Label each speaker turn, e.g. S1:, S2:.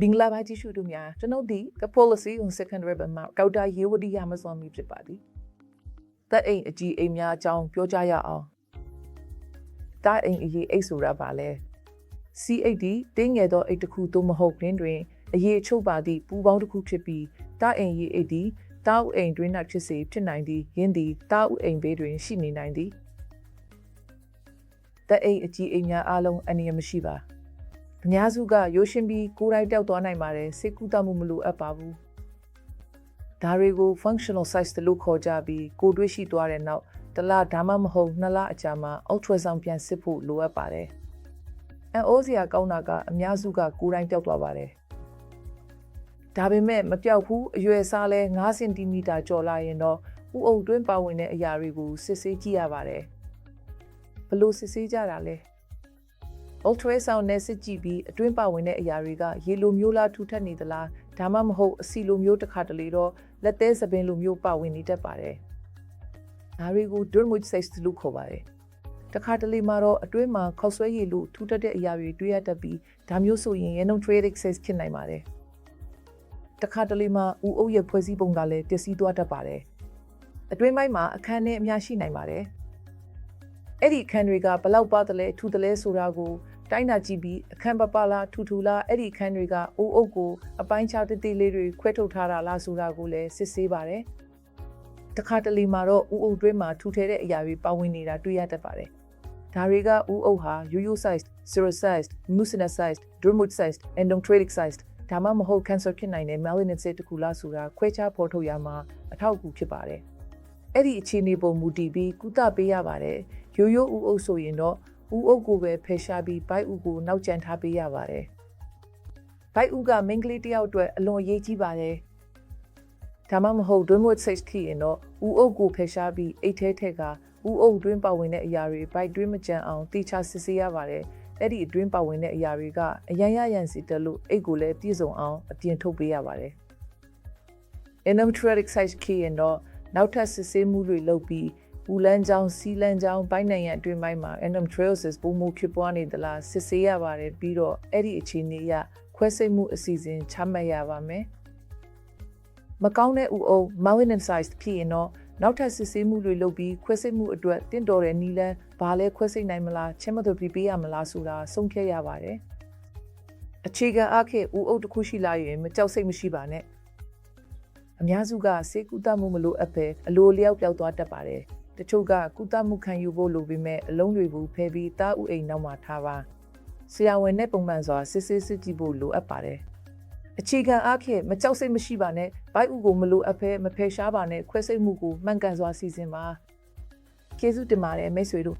S1: ဘင်္ဂလားဘာကြီးရှုတို့များကျွန်ုပ်ဒီက policy on secondary ဘမှာကောက်တာရေဝတီရမစွမ်းမီဖြစ်ပါသည်တက်အိမ်အကြီးအိမ်များအကြောင်းပြောကြရအောင်တာအိမ်အရေးအိတ်ဆိုတာပါလဲ C80 တင်းငယ်သောအိတ်တစ်ခုသို့မဟုတ်တွင်တွင်အရေးချုပ်ပါသည့်ပူပေါင်းတစ်ခုဖြစ်ပြီးတာအိမ်ရေးအိတ်သည်တာဥအိမ်တွင်၌ဖြစ်စေဖြစ်နိုင်သည်ယင်းသည်တာဥအိမ်ဘေးတွင်ရှိနေနိုင်သည်တက်အိမ်အကြီးအိမ်များအားလုံးအန္တရာယ်မရှိပါ အများစုကရိုးရှင်းပြီးကိုယ်တိုင်တောက်သွားနိုင်ပါတယ်စိတ်ကူးတမှုမလိုအပ်ပါဘူးဒါတွေကို functional size လို့ခေါ်ကြပြီးကိုယ်တွေ့ရှိသွားတဲ့နောက်တစ်လဒါမှမဟုတ်နှစ်လအကြာမှာ ultrasound ပြန်စစ်ဖို့လိုအပ်ပါတယ်အန်အိုးစရာကောင်းတာကအများစုကကိုယ်တိုင်တောက်သွားပါတယ်ဒါပေမဲ့မပြောက်ဘူးအရွယ်စားလဲ9စင်တီမီတာကျော်လာရင်တော့ဥအုပ်တွင်းပါဝင်တဲ့အရာတွေကိုစစ်ဆေးကြည့်ရပါတယ်ဘယ်လို့စစ်ဆေးကြတာလဲ ultrasound နဲ့စစ်ကြည့်ပြီးအတွင်းပါဝင်တဲ့အရာတွေကရေလိုမျိုးလားထူထပ်နေသလားဒါမှမဟုတ်အစီလိုမျိုးတစ်ခါတလေတော့လက်သေးစပင်လိုမျိုးပါဝင်နေတတ်ပါတယ်။ဒါတွေကို dermoid cyst လို့ခေါ်ပါတယ်။တစ်ခါတလေမှာတော့အတွင်းမှာခောက်ဆွဲရည်လိုထူထပ်တဲ့အရာတွေတွေ့ရတတ်ပြီးဒါမျိုးဆိုရင် endometriotic cyst ဖြစ်နိုင်ပါတယ်။တစ်ခါတလေမှာဥအုပ်ရဲ့ဖွဲ့စည်းပုံကလည်းပျက်စီးသွားတတ်ပါတယ်။အတွင်းပိုင်းမှာအခန်းထဲအများရှိနိုင်ပါတယ်။အဲ့ဒီအခန်းတွေကဘလောက်ပါသလဲထူသလဲဆိုတာကို တိုင်းတာကြည့်ပြီးအခန်းပပလားထူထူလားအဲ့ဒီအခန်းတွေကအိုးအုပ်ကိုအပိုင်းခြားတိတိလေးတွေခွဲထုတ်ထားတာလားဆိုတာကိုလည်းစစ်ဆေးပါတယ်။တခါတလေမှာတော့အိုးအုပ်တွင်းမှာထူထဲတဲ့အရာတွေပါဝင်နေတာတွေ့ရတတ်ပါတယ်။ဒါတွေကအိုးအုပ်ဟာ yo-yo sized, cirrhosis sized, mucinous sized, dermoid sized, endometriotic sized ဒါမှမဟုတ် cancer ဖြစ်နိုင်တဲ့ malignant cell တစ်ခုလားဆိုတာခွဲခြားဖော်ထုတ်ရမှာအထောက်အကူဖြစ်ပါတယ်။အဲ့ဒီအခြေအနေပုံမူတည်ပြီးကုသပေးရပါတယ်။ရိုးရိုးဥအုပ်ဆိုရင်တော့ ဦးအုပ်ကိုပဲဖယ်ရှားပြီးဘိုက်ဦးကိုနောက်ကျန်ထားပေးရပါတယ်။ဘိုက်ဦးကမိန်းကလေးတစ်ယောက်အတွက်အလွန်အရေးကြီးပါတယ်။ဒါမှမဟုတ် dermoid cyst ဖြစ်ရင်တော့ဦးအုပ်ကိုဖယ်ရှားပြီးအိတ်ထဲထက်ကဦးအုပ်တွင်းပါဝင်တဲ့အရာတွေဘိုက်တွင်းမကြံအောင်တေချာစစ်ဆေးရပါတယ်။အဲ့ဒီအတွင်းပါဝင်တဲ့အရာတွေကအရန်ရရန်စီတက်လို့အိတ်ကိုလည်းပြည့်စုံအောင်အပြင်ထုတ်ပေးရပါတယ်။ endometriotic cyst ဖြစ်ရင်တော့နောက်ထပ်စစ်ဆေးမှုတွေလုပ်ပြီး ပူလန်းချောင်းစီလန်းချောင်းပိုင်းနိုင်ရန်အတွင်းပိုင်းမှာ endometriosis ပုံမှုဖြစ်ပွားနေသလားစစ်ဆေးရပါတယ်ပြီးတော့အဲ့ဒီအခြေအနေအရခွဲစိတ်မှုအစီအစဉ်ချမှတ်ရပါမယ်မကောင်းတဲ့ဥအုပ် malignant size ဖြစ်ရင်တော့နောက်ထပ်စစ်ဆေးမှုတွေလုပ်ပြီးခွဲစိတ်မှုအတွက်တင့်တော်တဲ့နည်းလမ်းဘာလဲခွဲစိတ်နိုင်မလား chemotherapy ပေးရမလားဆိုတာဆုံးဖြတ်ရပါတယ်အခြေခံအဖြစ်ဥအုပ်တစ်ခုရှိလာရင်မကြောက်စိတ်မရှိပါနဲ့အများစုကစေကူတမှုမလို့အပ်ပဲအလိုလျောက်ပျောက်သွားတတ်ပါတယ် တချို့ကကုသမှုခံယူဖို့လိုပေမဲ့အလုံးတွေကိုဖယ်ပြီးတာဥအိမ်နောက်မှာထားပါဆရာဝန်နဲ့ပုံမှန်စွာစစ်စစ်စစ်ကြည့်ဖို့လိုအပ်ပါတယ်အခြေခံအားဖြင့်မကြောက်စိတ်မရှိပါနဲ့ဘိုက်ဥကိုမလိုအပ်ဖဲမဖယ်ရှားပါနဲ့ခွဲစိတ်မှုကိုမှန်ကန်စွာစီစဉ်ပါကျေးဇူးတင်ပါတယ်မိတ်ဆွေတို့